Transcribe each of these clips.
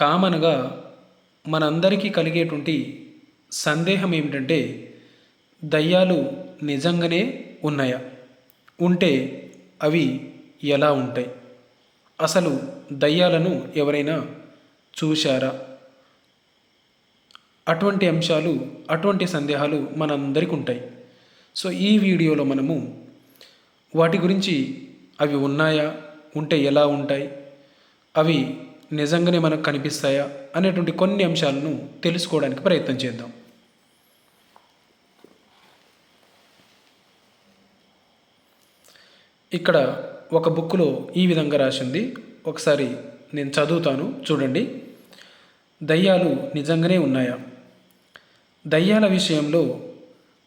కామన్గా మనందరికీ కలిగేటువంటి సందేహం ఏమిటంటే దయ్యాలు నిజంగానే ఉన్నాయా? ఉంటే అవి ఎలా ఉంటాయి? అసలు దయ్యాలను ఎవరైనా చూశారా? అటువంటి అంశాలు అటువంటి సందేహాలు మనందరికీ ఉంటాయి. సో ఈ వీడియోలో మనము వాటి గురించి అవి ఉన్నాయా? ఉంటే ఎలా ఉంటాయి? అవి నిజంగానే మనకు కనిపిస్తాయా అనేటువంటి కొన్ని అంశాలను తెలుసుకోవడానికి ప్రయత్నం చేద్దాం. ఇక్కడ ఒక బుక్లో ఈ విధంగా రాసింది. ఒకసారి నేను చదువుతాను చూడండి. దయ్యాలు నిజంగానే ఉన్నాయా? దయ్యాల విషయంలో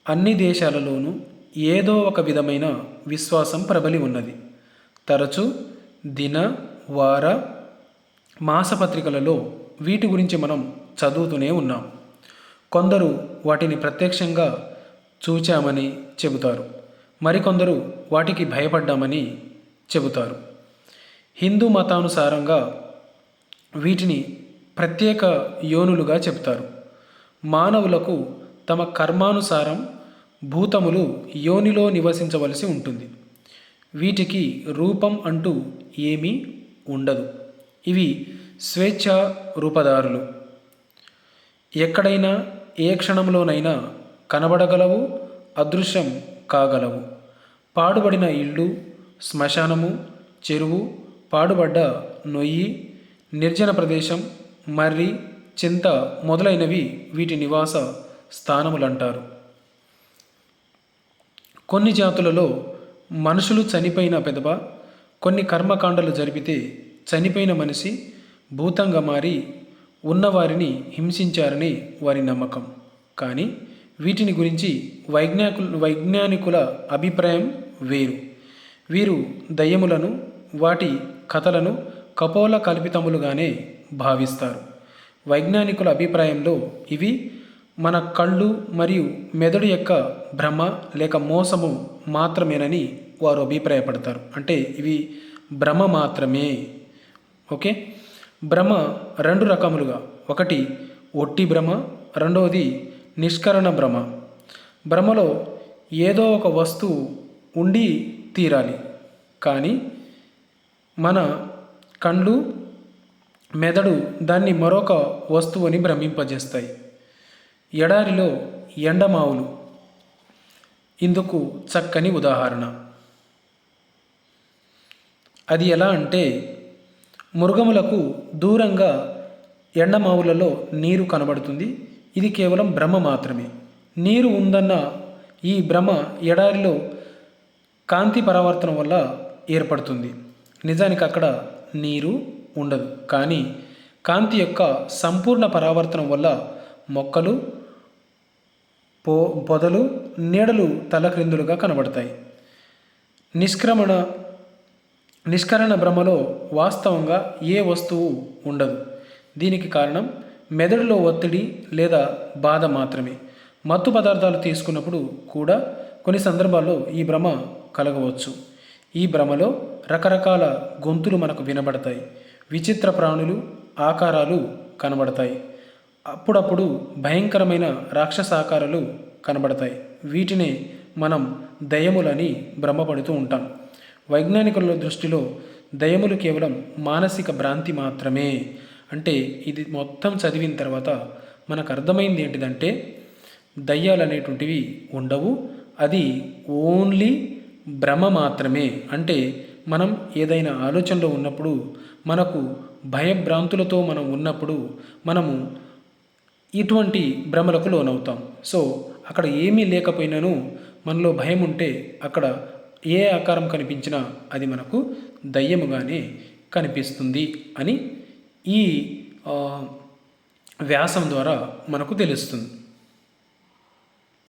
అన్ని దేశాలలోనూ ఏదో ఒక విధమైన విశ్వాసం ప్రబలి ఉన్నది. తరచూ దిన వార మాసపత్రికలలో వీటి గురించి మనం చదువుతూనే ఉన్నాం. కొందరు వాటిని ప్రత్యక్షంగా చూచామని చెబుతారు. మరికొందరు వాటికి భయపడ్డామని చెబుతారు. హిందూ మతానుసారంగా వీటిని ప్రత్యేక యోనులుగా చెబుతారు. మానవులకు తమ కర్మానుసారం భూతములు యోనిలో నివసించవలసి ఉంటుంది. వీటికి రూపం అంటూ ఏమీ ఉండదు. ఇవి స్వేచ్ఛ రూపదారులు ఎక్కడైనా ఏ క్షణంలోనైనా కనబడగలవు అదృశ్యం కాగలవు. పాడుబడిన ఇళ్ళు శ్మశానము చెరువు పాడుబడ్డ నొయ్యి నిర్జన ప్రదేశం మర్రి చింత మొదలైనవి వీటి నివాస స్థానములంటారు. కొన్ని జాతులలో మనుషులు చనిపోయిన పెదవ కొన్ని కర్మకాండలు జరిపితే చనిపోయిన మనిషి భూతంగా మారి ఉన్నవారిని హింసించారని వారి నమ్మకం. కానీ వీటిని గురించి వైజ్ఞాకు వైజ్ఞానికుల అభిప్రాయం వేరు. వీరు దయ్యములను వాటి కథలను కపోల కల్పితములుగానే భావిస్తారు. వైజ్ఞానికుల అభిప్రాయంలో ఇవి మన కళ్ళు మరియు మెదడు యొక్క భ్రమ లేక మోసము మాత్రమేనని వారు అభిప్రాయపడతారు. అంటే ఇవి భ్రమ మాత్రమే. ఓకే? భ్రమ రెండు రకములుగా. ఒకటి ఒట్టి భ్రమ రెండవది నిష్కరణ భ్రమ భ్రమలో ఏదో ఒక వస్తువు ఉండి తీరాలి. కానీ మన కళ్ళు మెదడు దాన్ని మరొక వస్తువుని భ్రమింపజేస్తాయి. ఎడారిలో ఎండమావులు. ఇందుకు చక్కని ఉదాహరణ. అది ఎలా అంటే మృగములకు దూరంగా ఎండమావులలో నీరు కనబడుతుంది. ఇది కేవలం భ్రమ మాత్రమే. నీరు ఉందన్న ఈ భ్రమ ఎడారిలో కాంతి పరావర్తనం వల్ల ఏర్పడుతుంది. నిజానికి అక్కడ నీరు ఉండదు. కానీ కాంతి యొక్క సంపూర్ణ పరావర్తనం వల్ల మొక్కలు పో పొదలు నీడలు తలక్రిందులుగా కనబడతాయి. నిష్క్రమణ నిష్కరణ భ్రమలో వాస్తవంగా ఏ వస్తువు ఉండదు. దీనికి కారణం మెదడులో ఒత్తిడి లేదా బాధ మాత్రమే. మత్తు పదార్థాలు తీసుకున్నప్పుడు కూడా కొన్ని సందర్భాల్లో ఈ భ్రమ కలగవచ్చు. ఈ భ్రమలో రకరకాల గొంతులు మనకు వినబడతాయి. విచిత్ర ప్రాణులు ఆకారాలు కనబడతాయి. అప్పుడప్పుడు భయంకరమైన రాక్షసాకారాలు కనబడతాయి. వీటినే మనం దయములని భ్రమపడుతూ ఉంటాం. వైజ్ఞానికుల దృష్టిలో దయములు కేవలం మానసిక భ్రాంతి మాత్రమే. అంటే ఇది మొత్తం చదివిన తర్వాత మనకు అర్థమైంది ఏంటిదంటే దయ్యాలు అనేటువంటివి ఉండవు. అది ఓన్లీ భ్రమ మాత్రమే. అంటే మనం ఏదైనా ఆలోచనలో ఉన్నప్పుడు మనకు భయభ్రాంతులతో మనం ఉన్నప్పుడు మనము ఇటువంటి భ్రమలకు లోనవుతాం. సో అక్కడ ఏమీ లేకపోయినాను మనలో భయం ఉంటే అక్కడ ఏ ఆకారం కనిపించినా అది మనకు దయ్యముగానే కనిపిస్తుంది అని ఈ వ్యాసం ద్వారా మనకు తెలుస్తుంది.